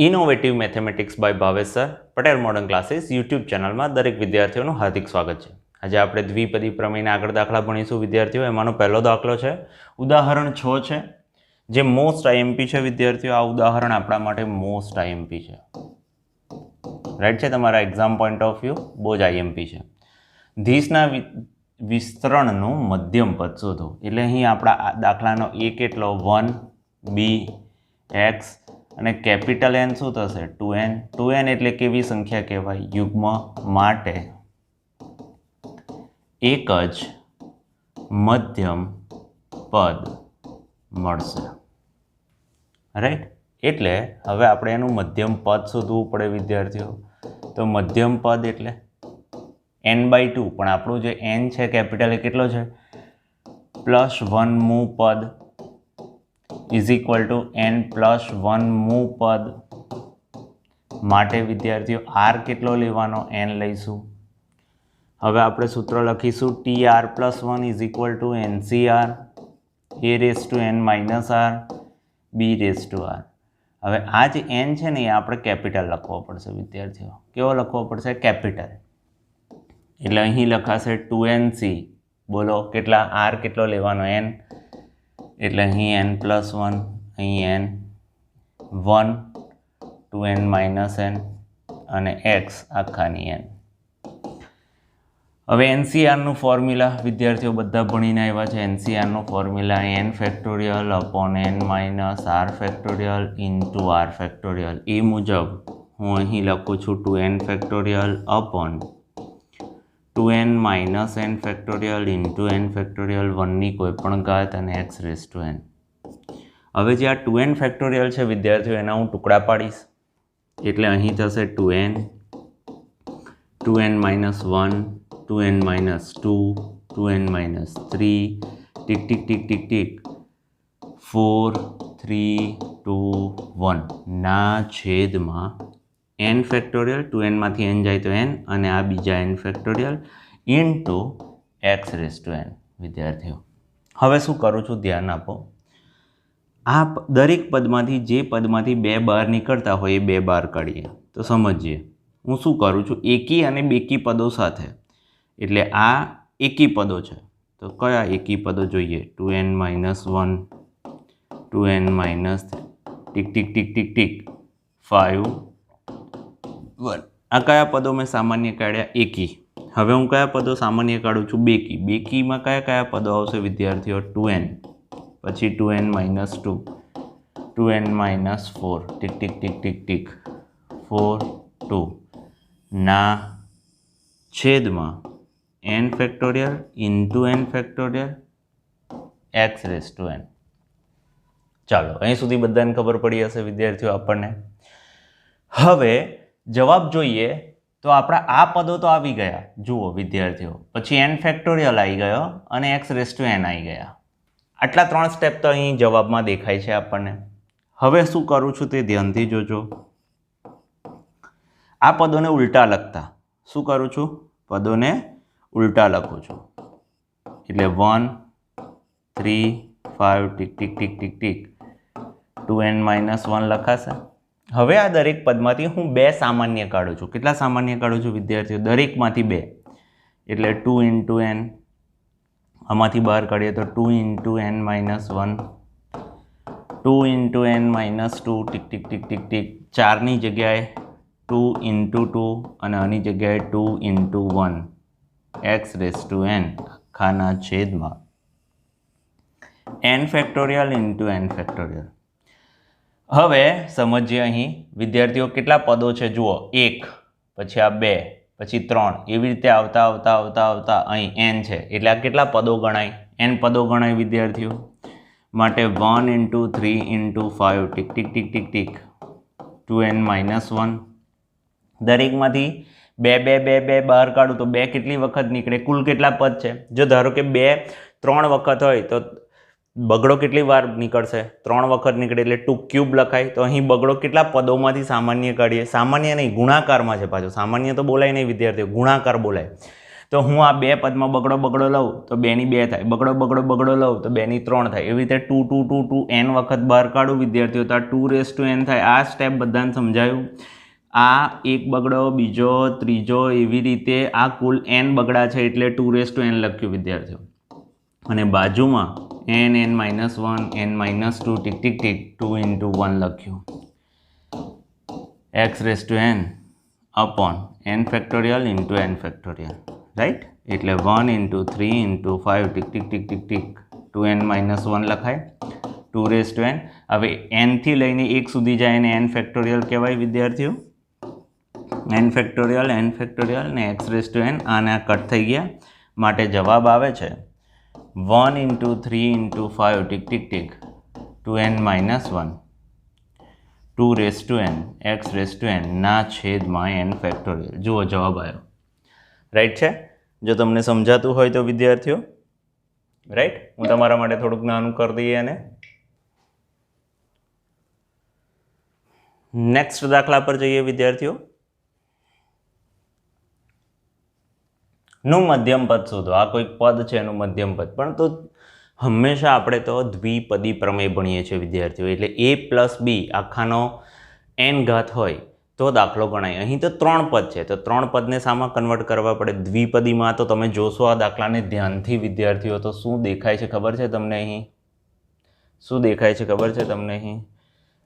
Innovative mathematics by Bhavesh sir Patel modern classes YouTube ચેનલમાં દરેક વિદ્યાર્થીઓનું હાર્દિક સ્વાગત છે. આજે આપણે દ્વિપદી પ્રમેયના આગળ દાખલા ભણીશું. વિદ્યાર્થીઓ, એમાંનો પહેલો દાખલો છે. ઉદાહરણ છ છે. જે મોસ્ટ આઈએમપી છે, વિદ્યાર્થીઓ, આ ઉદાહરણ આપણા માટે મોસ્ટ આઈએમપી છે. રાઈટ છે? તમારા એક્ઝામ પોઈન્ટ ઓફ વ્યૂ બહુ જ આઈએમપી છે. ધીસના વિસ્તરણનું મધ્યમ પદ શોધો. એટલે અહીં આપણા દાખલાનો એ કેટલો? વન બી એક્સ અને કેપિટલ એન શું થશે? ટુ એન ટુ એન એટલે કેવી સંખ્યા કહેવાય? યુગ્મ માટે એક જ મધ્યમ પદ મળશે. રાઈટ એટલે હવે આપણે એનું મધ્યમ પદ શોધવું પડે વિદ્યાર્થીઓ. તો મધ્યમ પદ એટલે એન બાય ટુ પણ આપણું જે એન છે કેપિટલ એ કેટલો છે? પ્લસ વન મૂ પદ is equal to N plus one મૂ પદ માટે વિદ્યાર્થીઓ આર કેટલો લેવાનો? એન લઈશું. હવે આપણે સૂત્ર લખીશું. T R plus one is equal to NCR R A raise to N minus R B raise to R હવે આ જે એન છે ને, એ આપણે કેપિટલ લખવો પડશે વિદ્યાર્થીઓ. કેવો લખવો પડશે? કેપિટલ એટલે અહીં લખાશે ટુ એન સી બોલો, કેટલા? આર કેટલો લેવાનો? એન એટલે અહીં એન પ્લસ વન અહીં N one two N minus N અને એક્સ આખાની એન હવે એનસીઆરનું ફોર્મ્યુલા વિદ્યાર્થીઓ બધા ભણીને આવ્યા છે. એનસીઆરનું formula N factorial upon N minus R factorial into R factorial એ મુજબ હું અહીં લખું છું two N factorial upon two N minus N factorial into N factorial વનની કોઈપણ ઘાત અને એક્સ રેસ ટુ એન હવે જે આ ટુ એન ફેક્ટોરિયલ છે, વિદ્યાર્થીઓ, એના હું ટુકડા પાડીશ. એટલે અહીં થશે two N two N minus one two N minus two two N minus three tick tick tick tick tick four three two one ના છેદમાં એન ફેક્ટોરિયલ ટુ એનમાંથી એન જાય તો એન અને આ બીજા N factorial in two X raise to N વિદ્યાર્થીઓ. હવે શું કરું છું? ધ્યાન આપો. આ દરેક પદમાંથી જે પદમાંથી બે બાર નીકળતા હોય એ બે બાર કાઢીએ. તો સમજીએ. હું શું કરું છું? એકી અને બેકી પદો સાથે. એટલે આ એકી પદો છે. તો કયા એકી પદો જોઈએ? Two N minus one two N minus tick tick tick tick tick. Five one. આ કયા પદો મેં સામાન્ય કાઢ્યા? એકી. હવે હું કયા પદો સામાન્ય કાઢું છું? બેકી. બેકીમાં કયા કયા પદો આવશે વિદ્યાર્થીઓ? Two N. પછી two N minus two. Two N minus four. Tick tick tick tick tick. Four, two. ના. છેદમાં N factorial into N factorial X raise to N. ચાલો, અહીં સુધી બધાને ખબર પડી હશે વિદ્યાર્થીઓ આપણને. હવે જવાબ જોઈએ તો આપણા આ પદો તો આવી ગયા. જુઓ, વિદ્યાર્થીઓ. પછી એન ફેક્ટોરિયલ આવી ગયો અને એક્સ રેસ ટુ એન આવી ગયા. આટલા ત્રણ સ્ટેપ તો અહીં જવાબમાં દેખાય છે આપણને. હવે શું કરું છું તે ધ્યાનથી જોજો. આ પદોને ઉલટા લખતા. શું કરું છું? પદોને ઉલટા લખું છું. એટલે one three five tick tick tick tick tick two N minus one લખાશે. હવે આ દરેક પદમાંથી હું બે સામાન્ય કાઢું છું. કેટલા સામાન્ય કાઢું છું વિદ્યાર્થીઓ? દરેકમાંથી બે. એટલે ટુ ઇન્ટુ એન આમાંથી બહાર કાઢીએ તો two into N minus one two into N minus two tick tick tick tick tick. ચારની જગ્યાએ ટુ ઇન્ટુ ટુ અને આની જગ્યાએ two into one X raise to N આખાના છેદમાં. N factorial into N factorial હવે સમજીએ અહીં વિદ્યાર્થીઓ કેટલા પદો છે? જુઓ, એક, પછી આ બે, પછી ત્રણ. એવી રીતે આવતા આવતા આવતા આવતા અહીં એન છે. એટલે આ કેટલા પદો ગણાય? એન પદો ગણાય વિદ્યાર્થીઓ? માટે one into three into five tick tick tick tick tick. Two N minus one દરેકમાંથી બે બે બે બે બહાર કાઢું તો બે કેટલી વખત નીકળે? કુલ કેટલા પદ છે? જો ધારો કે બે, ત્રણ વખત હોય તો બગડો કેટલી વાર નીકળશે? ત્રણ વખત નીકળે એટલે ટુ ક્યુબ લખાય. તો અહીં બગડો કેટલા પદોમાંથી સામાન્ય કાઢીએ? સામાન્ય નહીં, ગુણાકારમાં છે પાછો. સામાન્ય તો બોલાય નહીં વિદ્યાર્થીઓ, ગુણાકાર બોલાય. તો હું આ બે પદમાં બગડો બગડો લઉં, તો બેની બે થાય. બગડો બગડો બગડો લઉં, તો બેની ત્રણ થાય. એવી રીતે two two two two, N વખત બહાર કાઢું વિદ્યાર્થીઓ, તો આ ટુ રેસ ટુ એન થાય. આ સ્ટેપ બધાને સમજાયું. આ એક બગડો, બીજો, ત્રીજો, એવી રીતે આ કુલ એન બગડા છે એટલે ટુ રેસ ટુ એન લખ્યું વિદ્યાર્થીઓ. અને બાજુમાં N N minus one N minus two tick tick tick two into one લખ્યું. X raise to N upon N factorial into N factorial right એટલે one into three into five tick tick tick tick tick two N minus one લખાય. Two raise to N હવે એનથી લઈને એક સુધી જાય એને એન ફેક્ટોરિયલ કહેવાય વિદ્યાર્થીઓ. એન ફેક્ટોરિયલ એન ફેક્ટોરિયલ ને એક્સ રેસ ટુ એન આને કટ થઈ ગયા. માટે જવાબ આવે છે. One into three into five tick tick tick two N minus one two raise to N X raise to N ના છેદમાં એન ફેક્ટોરિયલ જુઓ જવાબ આવ્યો રાઈટ છે? જો તમને સમજાતું હોય તો વિદ્યાર્થીઓ રાઈટ હું તમારા માટે થોડુંક નાનું કરી દઈએ અને નેક્સ્ટ દાખલા પર જઈએ વિદ્યાર્થીઓ. નું મધ્યમ પદ શોધો. આ કોઈક પદ છે એનું મધ્યમ પદ. પણ તો હંમેશા આપણે તો દ્વિપદી પ્રમેય ભણીએ છીએ વિદ્યાર્થીઓ. એટલે એ પ્લસ બી આખાનો એન ઘાત હોય તો દાખલો ગણાય. અહીં તો ત્રણ પદ છે. તો ત્રણ પદને સામાં કન્વર્ટ કરવા પડે દ્વિપદીમાં. તો તમે જોશો આ દાખલાને ધ્યાનથી વિદ્યાર્થીઓ, તો શું દેખાય છે ખબર છે તમને અહીં? શું દેખાય છે ખબર છે તમને અહીં?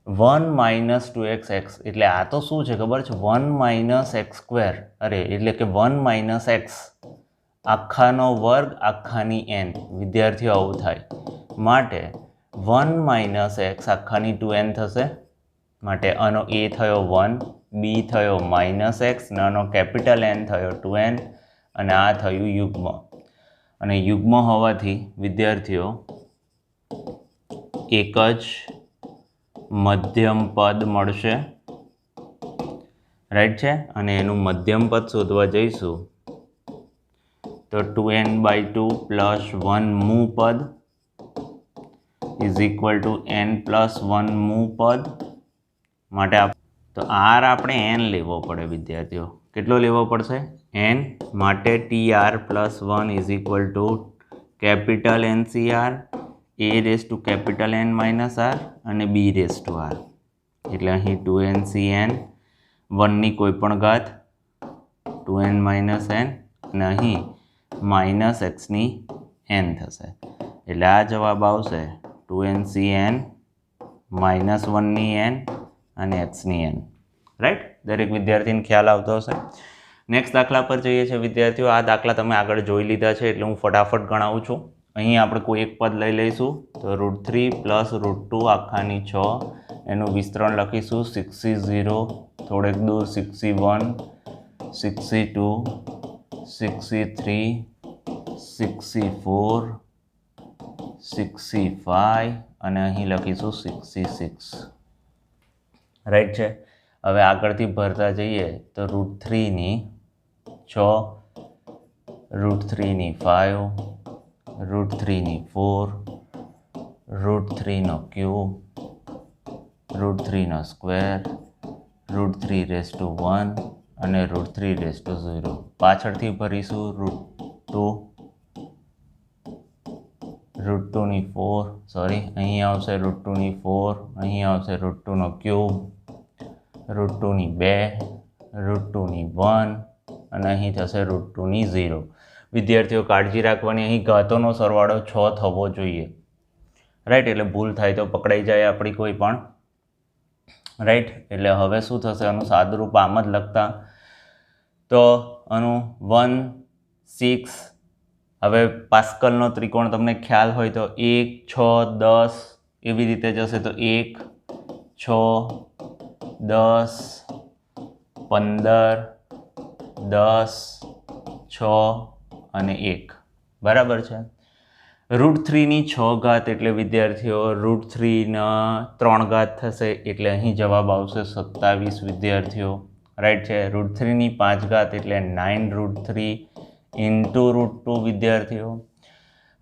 One minus two X X. એટલે આ તો શું છે ખબર છે? One minus X square. અરે, એટલે કે વન માઇનસ એક્સ. આખાનો વર્ગ આખાની એન. વિદ્યાર્થીઓ, આવું થાય. માટે વન માઇનસ એક્સ આખાની ટુ એન થશે. માટે આનો એ થયો વન, બી થયો માઇનસ એક્સ નાનો કેપિટલ એન થયો ટુ એન, અને આ થયું યુગ્મ. અને યુગ્મ હોવાથી વિદ્યાર્થીઓ, એક જ મધ્યમ પદ મળશે. રાઈટ છે? અને એનું મધ્યમ પદ શોધવા જઈશું. તો two N by two plus one મૂ પદ is equal to N plus one મૂ પદ માટે આપ તો આર આપણે એન લેવો પડે, વિદ્યાર્થીઓ. કેટલો લેવો પડશે? એન માટે T R plus one is equal to capital N C R A raise to capital N minus R અને બી રેસ ટુ આર એટલે અહીં ટુ એન સી એન વનની કોઈ પણ ઘાત ટુ એન માઇનસ એન અને અહીં માઇનસ એક્સની એન થશે. એટલે આ જવાબ આવશે two N C N minus વનની એન અને એક્સની એન રાઈટ દરેક વિદ્યાર્થીને ખ્યાલ આવતો હશે. નેક્સ્ટ દાખલા પર જઈએ છીએ. વિદ્યાર્થીઓ, આ દાખલા તમે આગળ જોઈ લીધા છે એટલે હું ફટાફટ ગણાવું છું. અહીં આપણે કોઈ એક પદ લઈ લઈશું. તો root three plus root two આખાની છ. એનું વિસ્તરણ લખીશું. સિક્સી ઝીરો થોડેક દૂર six C one six C two six C three six C four six C five અને અહીં લખીશું સિક્સી સિક્સ રાઈટ છે? હવે આગળથી ભરતા જઈએ તો રૂટ થ્રીની છ રૂટ થ્રીની ફાઇવ રૂટ થ્રીની ફોર રૂટ થ્રીનો cube root થ્રીનો square root three raise two one અને root three raise two zero પાછળથી ભરીશું રૂટ ટુ રૂટ ટુની ફોર સોરી અહીં આવશે રૂટ ટુની ફોર અહીં આવશે રૂટ ટુનો ક્યુબ રૂટ ટુની બે રૂટ ટુની વન અને અહીં થશે રૂટ ટુની ઝીરો વિદ્યાર્થીઓ કાળજી રાખવાની અહીં ઘાતોનો સરવાળો છ થવો જોઈએ. રાઈટ એટલે ભૂલ થાય તો પકડાઈ જાય આપણી કોઈ પણ. રાઈટ એટલે હવે શું થશે? આનું સાદુરૂપ આમ જ લખતા. તો આનું વન સિક્સ હવે પાસ્કલનો ત્રિકોણ તમને ખ્યાલ હોય તો એક, છ, દસ, એવી રીતે જશે તો એક, છ, દસ, પંદર, દસ, છ અને એક. બરાબર છે? રૂટ થ્રીની છ ઘાત એટલે વિદ્યાર્થીઓ, રૂટ થ્રીના ત્રણ ઘાત થશે એટલે અહીં જવાબ આવશે સત્તાવીસ વિદ્યાર્થીઓ. રાઈટ છે? રૂટ થ્રીની પાંચ ઘાત એટલે nine root three into root two વિદ્યાર્થીઓ.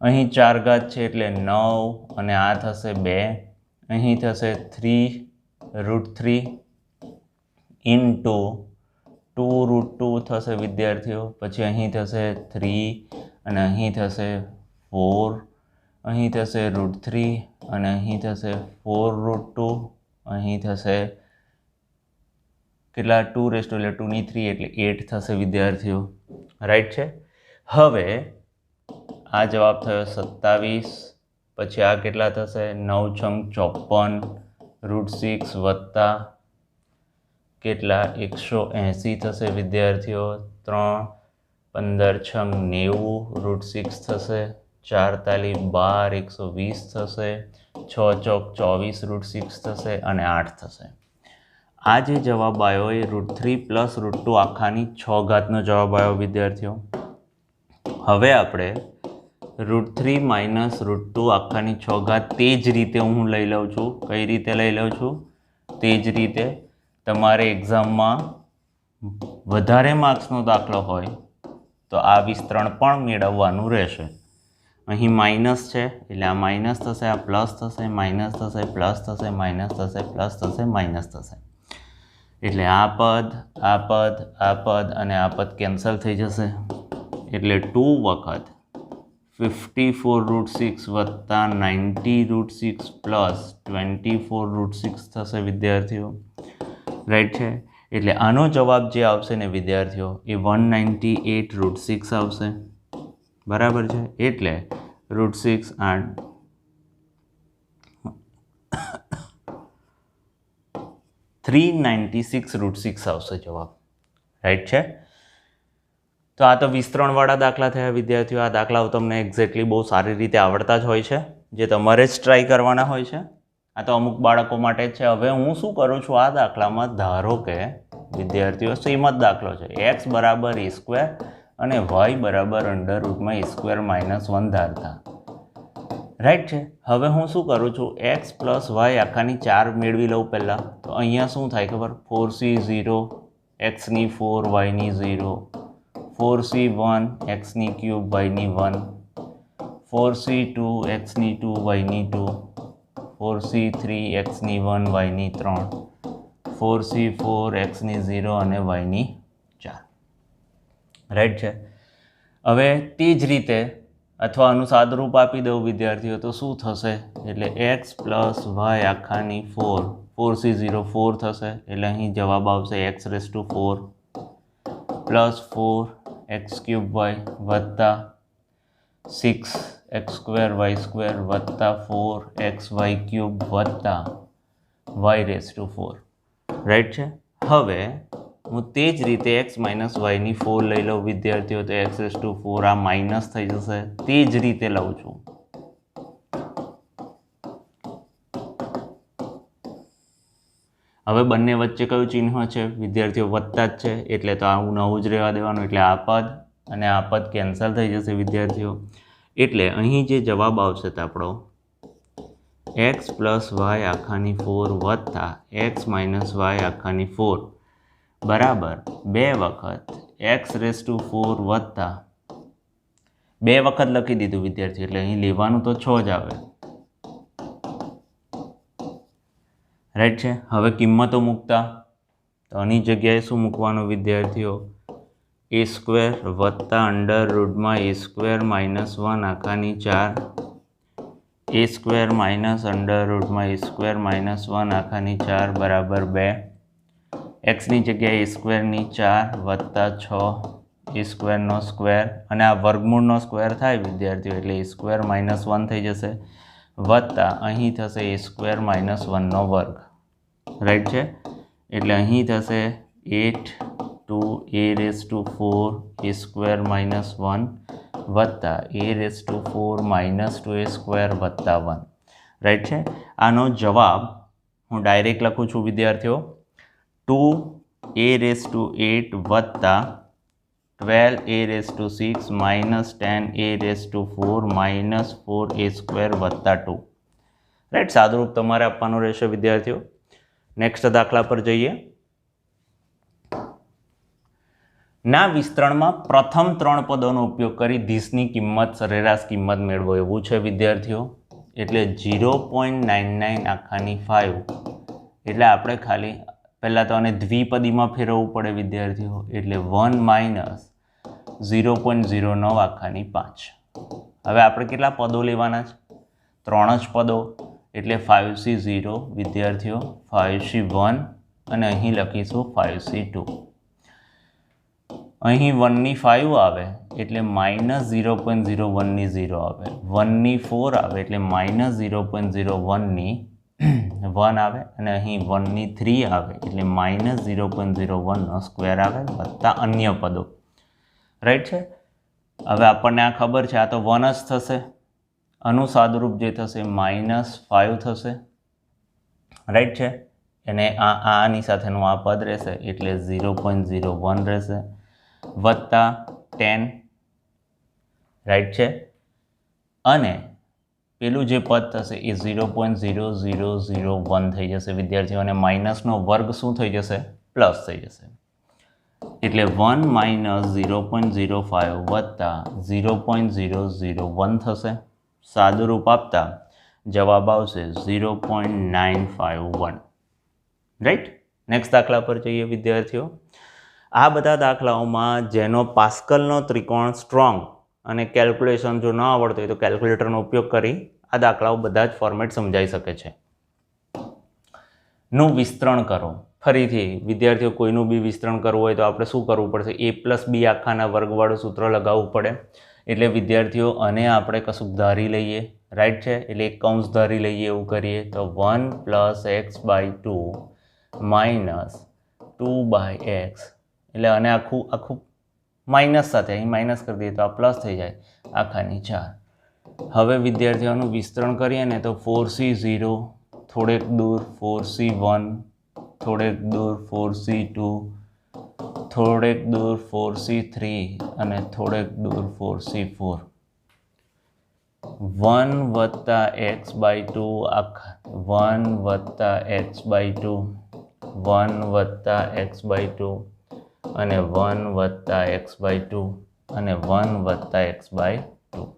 અહીં ચાર ઘાત છે એટલે નવ અને આ થશે બે. અહીં થશે three root three into two root root two થશે વિદ્યાર્થીઓ, પછી અહીં થશે થ્રી અને અહીં થશે ફોર, અહીં થશે રૂટ થ્રી અને અહીં થશે ફોર રૂટ ટુ, અહીં થશે કેટલા? ટુ રેસ્ટો એટલે ટુની થ્રી એટલે એટ થશે વિદ્યાર્થીઓ. રાઈટ છે? હવે આ જવાબ થયો સત્તાવીસ, પછી આ કેટલા થશે? નવ છંગ ચોપન, રૂટ સિક્સ વત્તા કેટલા? એકસો એંસી થશે વિદ્યાર્થીઓ. ત્રણ, પંદર છંગ નેવું, રૂટ સિક્સ થશે. ચાર, તાલી, બાર, એકસો વીસ થશે. છ, ચોક, ચોવીસ, રૂટ સિક્સ થશે અને આઠ થશે. આ જે જવાબ આવ્યો એ root three plus root two આખાની છ ઘાતનો જવાબ આવ્યો વિદ્યાર્થીઓ. હવે આપણે root three minus root two આખાની છ ઘાત તે જ રીતે હું લઈ લઉં છું. કઈ રીતે લઈ લઉં છું? તે જ રીતે તમારે એક્ઝામમાં વધારે માર્ક્સનો દાખલો હોય, તો આ વિસ્તરણ પણ મેળવવાનું રહેશે. અહીં માઇનસ છે, એટલે આ માઇનસ થશે, આ પ્લસ થશે માઇનસ થશે પ્લસ થશે માઇનસ થશે પ્લસ થશે માઇનસ થશે. એટલે આ પદ આ પદ આ પદ અને આ પદ કેન્સલ થઈ જશે. એટલે ટુ વખત ફિફ્ટી ફોર રૂટ સિક્સ વત્તા ninety root six plus twenty four root six થશે વિદ્યાર્થીઓ. રાઈટ છે? એટલે આનો જવાબ જે આવશે ને વિદ્યાર્થીઓ, એ one ninety eight root six આવશે. બરાબર છે? એટલે રૂટ સિક્સ આઠ three ninety six root six આવશે જવાબ. રાઈટ છે? તો આ તો વિસ્તરણવાળા દાખલા થયા વિદ્યાર્થીઓ. આ દાખલાઓ તમને એક્ઝેક્ટલી બહુ સારી રીતે આવડતા જ હોય છે, જે તમારે જ ટ્રાય કરવાના હોય છે. આ તો અમુક બાળકો માટે છે. હવે હું શું કરું છું? આ દાખલામાં ધારો કે વિદ્યાર્થીઓ શ્રીમત દાખલો છે. એક્સ બરાબર ઈ સ્ક્વેર અને વાય બરાબર અંડર રૂટમાં સ્ક્વેર માઇનસ વન ધારતા. રાઈટ છે? હવે હું શું કરું છું? એક્સ પ્લસ વાય આખાની ચાર મેળવી લઉં પહેલાં. તો અહીંયા શું થાય ખબર? ફોર સી ઝીરો એક્સની ફોર વાયની ઝીરો ફોર સી વન એક્સની ક્યુબ વાયની વન ફોર સી ટુ એક્સની ટુ વાયની ટુ ફોર સી થ્રી એક્સની વન, વાયની ત્રણ. ફોર સી ફોર, એક્સની ઝીરો અને વાયની ચાર. રાઈટ છે? હવે તે જ રીતે અથવા આનું સાદરૂપ આપી દઉં વિદ્યાર્થીઓ, તો શું થશે? એટલે x plus Y આખાની four. Four C zero, four થશે. એટલે અહીં જવાબ આવશે X raise to four plus four X cube Y વત્તા six X square, Y square વત્તા ફોર, એક્સ, વાય ક્યુબ વત્તા Y raise to four. Right છે? હવે હું તે જ રીતે એક્સ માઇનસ વાયની ફોર લઈ લઉં, વિદ્યાર્થીઓ, તો એક્સ રેસ ટુ ફોર આ માઇનસ થઈ જશે. તે જ રીતે લઉં છું. હવે બંને વચ્ચે કયું ચિહ્ન છે? વિદ્યાર્થીઓ, વત્તા જ છે, એટલે તો આવું નવું જ રહેવા દેવાનું, એટલે આ પદ, અને આ પદ કેન્સલ થઈ જશે, વિદ્યાર્થીઓ. એટલે અહીં જે જવાબ આવશે તો આપણો એક્સ પ્લસ વાય આખાની ફોર વત્તા એક્સ માઇનસ વાય આખાની ફોર બરાબર. બે વખત એક્સ રેસ ટુ ફોર વત્તા બે વખત લખી દીધું વિદ્યાર્થી, એટલે અહીં લેવાનું તો છ જ આવે. રાઈટ છે? હવે કિંમતો મૂકતા. તો આની જગ્યાએ શું મૂકવાનું વિદ્યાર્થીઓ? એ સ્ક્વેર વત્તા અંડર રૂટમાં એ સ્ક્વેર માઇનસ વન આખાની ચાર. એ સ્ક્વેર માઇનસ અંડર રૂટમાં એ સ્ક્વેર માઇનસ વન આખાની ચાર બરાબર બે. એક્સની જગ્યાએ એ સ્ક્વેરની ચાર વત્તા છ. એ સ્ક્વેરનો સ્ક્વેર. અને આ વર્ગમૂળનો સ્ક્વેર થાય વિદ્યાર્થીઓ, એટલે એ સ્ક્વેર માઇનસ વન થઈ જશે. વત્તા અહીં થશે એ સ્ક્વેર માઇનસ વનનો વર્ગ. રાઈટ છે? એટલે અહીં થશે eight two A raise to four A square minus one વત્તા A raise to four minus two A square વત્તા વન રાઈટ છે? આનો જવાબ હું ડાયરેક્ટ લખું છું, વિદ્યાર્થીઓ. Two A raise to eight વત્તા twelve A raise to six minus ten A raise to four minus four A square વત્તા ટુ રાઈટ સાદુરૂપ તમારે આપવાનું રહેશે, વિદ્યાર્થીઓ. નેક્સ્ટ દાખલા પર જઈએ. ના વિસ્તરણમાં પ્રથમ ત્રણ પદોનો ઉપયોગ કરી ધીસની કિંમત, સરેરાશ કિંમત મેળવો એવું છે વિદ્યાર્થીઓ. એટલે ઝીરો પોઈન્ટ નાઇન નાઇન આખાની ફાઇવ એટલે આપણે ખાલી પહેલાં તો આને દ્વિપદીમાં ફેરવવું પડે વિદ્યાર્થીઓ. એટલે one minus zero point zero નવ આખાની પાંચ. હવે આપણે કેટલા પદો લેવાના છે? ત્રણ જ પદો. એટલે ફાઇવ સી ઝીરો વિદ્યાર્થીઓ ફાઇવ સી વન અને અહીં લખીશું ફાઇવ સી ટુ અહીં વનની ફાઇવ આવે, એટલે માઇનસ ઝીરો પોઈન્ટ ઝીરો વનની ઝીરો આવે. વનની ફોર આવે, એટલે માઇનસ ઝીરો પોઈન્ટ ઝીરો વનની વન આવે, અને અહીં વનની થ્રી આવે, એટલે માઇનસ ઝીરો પોઈન્ટ ઝીરો વનનો સ્ક્વેર આવે, વત્તા અન્ય પદો. રાઈટ છે? હવે આપણને આ ખબર છે, આ તો વન જ થશે. આનું સાદુરૂપ જે થશે માઇનસ ફાઇવ થશે. રાઈટ છે? અને આ, આની સાથેનું આ પદ રહેશે, એટલે ઝીરો પોઈન્ટ ઝીરો વન રહેશે. વત્તા ટેન. રાઈટ છે? અને પેલું જે પદ થશે એ zero point zero zero zero one થઈ જશે. વિદ્યાર્થીઓને માઇનસનો વર્ગ શું થઈ જશે? પ્લસ થઈ જશે. એટલે one minus zero point zero five વત્તા zero point zero zero one થશે. સાદું રૂપ આપતા જવાબ આવશે zero point nine five one. Right next દાખલા પર જઈએ વિદ્યાર્થીઓ. આ બધા દાખલાઓમાં જેનો પાસ્કલનો ત્રિકોણ સ્ટ્રોંગ અને કેલ્ક્યુલેશન જો ન આવડતું હોય તો કેલ્ક્યુલેટરનો ઉપયોગ કરી આ દાખલાઓ બધા જ ફોર્મેટ સમજાઈ શકે છે. નું વિસ્તરણ કરો. ફરીથી વિદ્યાર્થીઓ કોઈનું બી વિસ્તરણ કરવું હોય તો આપણે શું કરવું પડશે? એ પ્લસ બી આખાના વર્ગવાળું સૂત્ર લગાવવું પડે. એટલે વિદ્યાર્થીઓ અને આપણે કશુંક ધારી લઈએ. રાઈટ છે? એટલે એક કૌંસ ધારી લઈએ, એવું કરીએ. તો one plus X by two minus two by X એટલે અને આખું આખું માઇનસ સાથે, અહીં માઇનસ કરી દઈએ તો આ પ્લસ થઈ જાય, આખાની ચાર. હવે વિદ્યાર્થીઓનું વિસ્તરણ કરીએ ને તો ફોર સી ઝીરો થોડેક દૂર ફોર સી વન થોડેક દૂર ફોર સી ટુ થોડેક દૂર ફોર સી થ્રી અને થોડેક દૂર ફોર સી ફોર વન વત્તા એક્સ બાય ટુ આખા વન વત્તા એક્સ બાય ટુ વન વત્તા એક્સ બાય ટુ અને વન વત્તા એક્સ બાય ટુ અને વન વત્તા એક્સ બાય ટુ.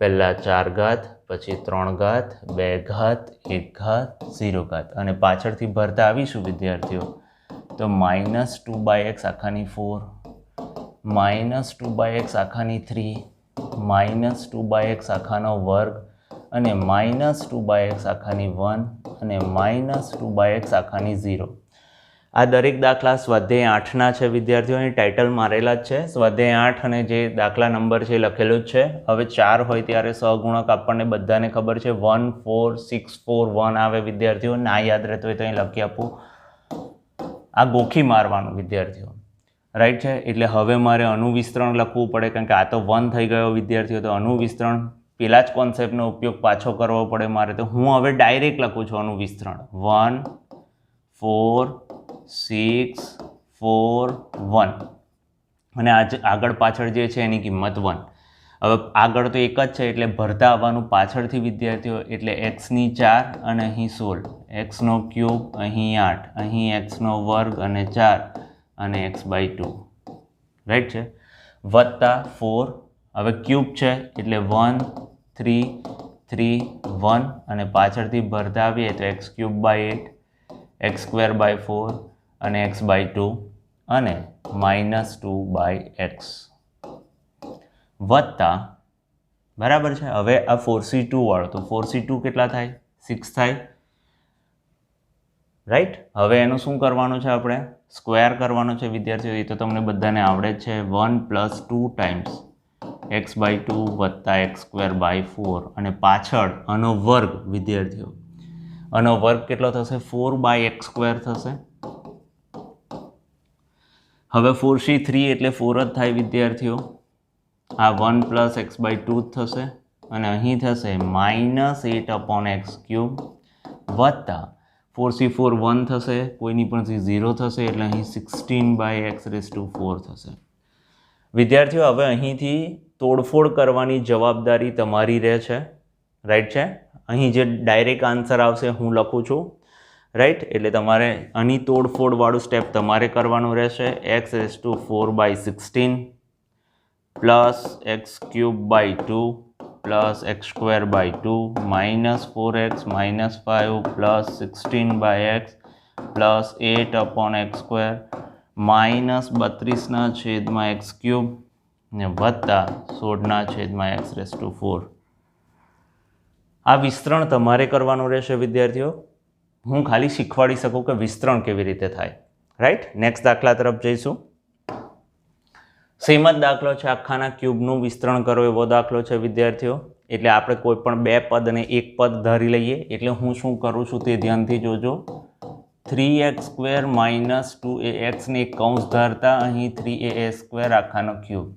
પહેલાં ચાર ઘાત, પછી ત્રણ ઘાત, બે ઘાત, એક ઘાત, ઝીરો ઘાત. અને પાછળથી ભરતા આવીશું વિદ્યાર્થીઓ. તો minus two by x આખાની four, minus two by x આખાની three, minus two by x આખાનો વર્ગ, અને માઇનસ ટુ બાય એક્સ આખાની વન, અને માઇનસ ટુ બાય એક્સ આખાની ઝીરો. આ દરેક દાખલા સ્વાધ્યાય આઠના છે વિદ્યાર્થીઓની ટાઇટલ મારેલા જ છે. સ્વાધ્યાય આઠ અને જે દાખલા નંબર છે એ લખેલું જ છે. હવે ચાર હોય ત્યારે સહગુણક આપણને બધાને ખબર છે. One four six four one આવે વિદ્યાર્થીઓ. ના યાદ રહેતો હોય તો અહીં લખી આપું. આ ગોખી મારવાનું વિદ્યાર્થીઓ. રાઈટ છે? એટલે હવે મારે અનુવિસ્તરણ લખવું પડે કારણ કે આ તો વન થઈ ગયો વિદ્યાર્થીઓ, તો અનુવિસ્તરણ પેલા જ કોન્સેપ્ટનો ઉપયોગ પાછો કરવો પડે મારે. તો હું હવે ડાયરેક્ટ લખું છું અનુવિસ્તરણ one four six four one અને આજ આગળ પાછળ જે છે એની કિંમત વન હવે આગળ તો એક જ છે, એટલે ભરતા આવવાનું પાછળથી વિદ્યાર્થીઓ, એટલે એક્સની ચાર અને અહીં સોળ. એક્સનો ક્યુબ અહીં આઠ. અહીં એક્સનો વર્ગ અને ચાર અને એક્સ બાય ટુ રાઈટ છે? વત્તા ફોર હવે ક્યુબ છે, એટલે વન થ્રી થ્રી વન અને પાછળથી ભરતા આવીએ તો x cube by eight x square by four અને એક્સ બાય ટુ અને માઇનસ ટુ બાય એક્સ વત્તા, બરાબર છે? હવે આ ફોર સી ટુ વાળો, તો ફોર સી ટુ કેટલા થાય? સિક્સ થાય. રાઈટ હવે એનું શું કરવાનું છે આપણે? સ્ક્વેર કરવાનું છે વિદ્યાર્થીઓ, એ તો તમને બધાને આવડે જ છે. One plus two times x by two વત્તા એક્સ સ્ક્વેર બાય ફોર અને પાછળ, આનો વર્ગ, વિદ્યાર્થીઓ. આનો વર્ગ કેટલો થશે? ફોર બાય એક્સ સ્ક્વેર થશે. હવે ફોર સી થ્રી એટલે ફોર જ થાય વિદ્યાર્થીઓ. આ one plus x by two થશે અને અહીં થશે minus eight upon x cube વત્તા ફોર સી ફોર વન થશે, કોઈની પણ ઝીરો થશે એટલે અહીં sixteen by x raise to four થશે. વિદ્યાર્થીઓ, હવે અહીંથી તોડફોડ કરવાની જવાબદારી તમારી રહે છે. રાઈટ છે? અહીં જે ડાયરેક્ટ આન્સર આવશે, હું લખું છું. રાઈટ એટલે તમારે આની તોડફોડવાળું સ્ટેપ તમારે કરવાનું રહેશે. X raise to four by sixteen plus x cube by two plus x square by two minus four x minus five plus sixteen by x plus eight upon x square minus બત્રીસના છેદમાં x cube ને વત્તા સોળના છેદમાં x raise two four આ વિસ્તરણ તમારે કરવાનું રહેશે, વિદ્યાર્થીઓ. હું ખાલી શીખવાડી શકું કે વિસ્તરણ કેવી રીતે થાય. રાઈટ નેક્સ્ટ દાખલા તરફ જઈશું. સેમ જ દાખલો છે, આખાના ક્યુબનું વિસ્તરણ કરો એવો દાખલો છે, વિદ્યાર્થીઓ. એટલે આપણે કોઈ પણ બે પદ અને એક પદ ધારી લઈએ. એટલે હું શું કરું છું તે ધ્યાનથી જોજો. Three x square minus two a એક્સને એક કૌંસ ધારતા અહીં થ્રી એ એ સ્ક્વેર આખાનો ક્યુબ.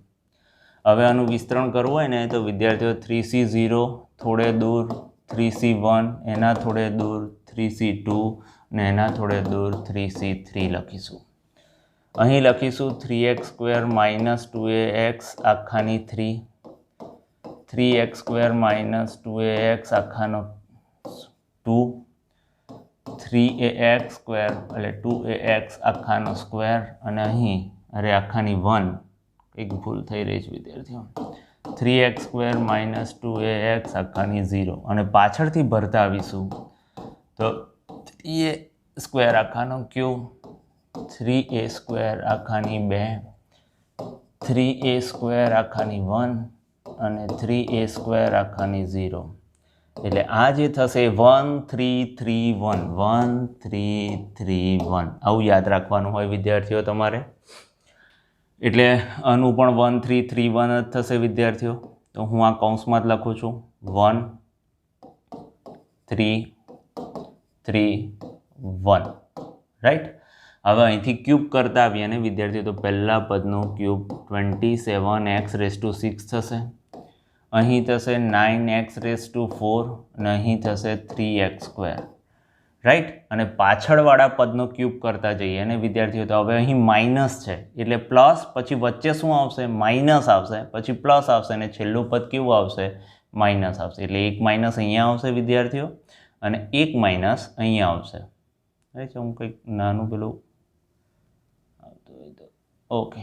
હવે આનું વિસ્તરણ કરવું હોય ને, તો વિદ્યાર્થીઓ થ્રી સી ઝીરો, થોડે દૂર, થ્રી સી વન, એના થોડે દૂર થ્રી સી ટુ ને એના થોડે દૂર થ્રી સી થ્રી લખીશું. અહીં લખીશું three x square minus two a x આખાની three. Three x square minus two a x આખાનો two. Three a x square એટલે ટુ એ એક્સ આખાનો સ્ક્વેર અને અહીં અરે આખાની વન. એક ભૂલ થઈ રહી છે વિદ્યાર્થીઓ. Three x square minus two a x આખાની zero. અને પાછળથી ભરતા આવીશું. તો થ્રી એ સ્ક્વેર આખાનો ક્યુ? થ્રી એ સ્ક્વેર આખાની બે. થ્રી એ સ્ક્વેર આખાની વન અને થ્રી એ સ્ક્વેર આખાની ઝીરો. એટલે આ જે થશે, one, three three, one. One, three three, one. આવું યાદ રાખવાનું હોય વિદ્યાર્થીઓ તમારે. એટલે આનું પણ વન, થ્રી થ્રી, વન જ થશે વિદ્યાર્થીઓ. તો હું આ કૌંસમાં જ લખું છું. One, three three one right હવે અહીંથી ક્યુબ કરતા આવીએ ને, વિદ્યાર્થીઓ, તો પહેલાં પદનું cube twenty seven x raise to six થશે. અહીં થશે nine x raise to four અને અહીં થશે થ્રી એક્સ સ્ક્વેર રાઈટ અને પાછળવાળા પદનો ક્યુબ કરતા જઈએ અને વિદ્યાર્થીઓ, તો હવે અહીં માઇનસ છે. એટલે પ્લસ પછી વચ્ચે શું આવશે? માઇનસ આવશે. પછી પ્લસ આવશે અને છેલ્લું પદ કેવું આવશે? માઇનસ આવશે. એટલે એક માઇનસ અહીંયા આવશે, વિદ્યાર્થીઓ. અને એક માઇનસ અહીંયા આવશે. રાઈટ હું કંઈક નાનું પેલું આવતું હોય તો. ઓકે.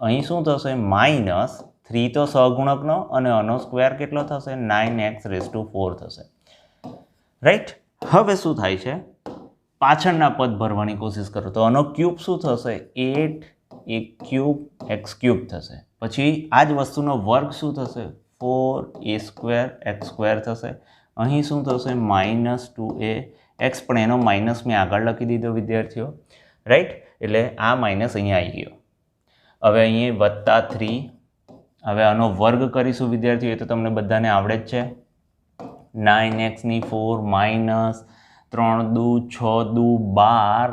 અહીં શું થશે? માઇનસ થ્રી તો સહગુણકનો અને આનો સ્ક્વેર કેટલો થશે? Nine x raise to four થશે. રાઈટ? હવે શું થાય છે? પાછળના પદ ભરવાની કોશિશ કરો. તો આનો ક્યુબ શું થશે? એટ એક ક્યુબ એક્સ ક્યુબ થશે. પછી આ જ વસ્તુનો વર્ગ શું થશે? Four a square x square થશે. અહીં શું થશે? માઇનસ ટુ એ એક્સ, પણ એનો માઇનસ મેં આગળ લખી દીધો, વિદ્યાર્થીઓ. રાઈટ? એટલે આ માઇનસ અહીંયા આવી ગયો. હવે અહીં વત્તા થ્રી. હવે આનો વર્ગ કરીશું, વિદ્યાર્થીઓ, એ તો તમને બધાને આવડે જ છે. નાઇન એક્સની ફોર માઇનસ ત્રણ દુ, છ દુ, બાર.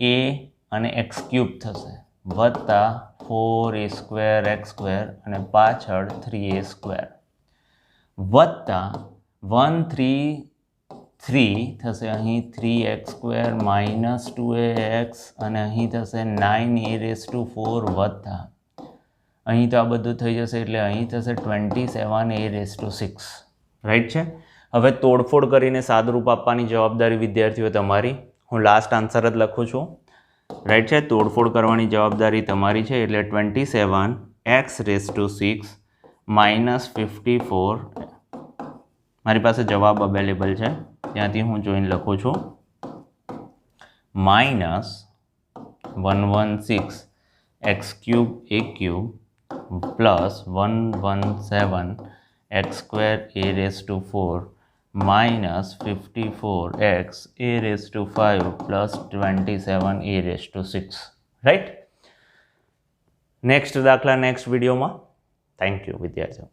એ અને એક્સ ક્યુબ થશે. વત્તા four a square x square અને પાછળ થ્રી એ સ્ક્વેર. વત્તા વન થ્રી થ્રી થશે. અહીં three x square minus two a x અને અહીં થશે nine a raise to four વત્તા. અહીં તો આ બધું થઈ જશે એટલે અહીં થશે twenty seven a raise to six. Right છે? હવે તોડફોડ કરીને સાદરૂપ આપવાની જવાબદારી વિદ્યાર્થીઓ તમારી. હું લાસ્ટ આન્સર જ લખું છું. રાઈટ છે? તોડફોડ કરવાની જવાબદારી તમારી છે એટલે twenty seven x raise to six minus fifty four મારી પાસે જવાબ અવેલેબલ છે. ત્યાંથી હું જોઈને લખું છું. Minus one one six x cube a cube plus one one seven x square a raise to four minus fifty four x a raise to five plus twenty seven a raise to six. Right? Next દાખલા next વિડીયોમાં. Thank you વિદ્યાર્થીઓ.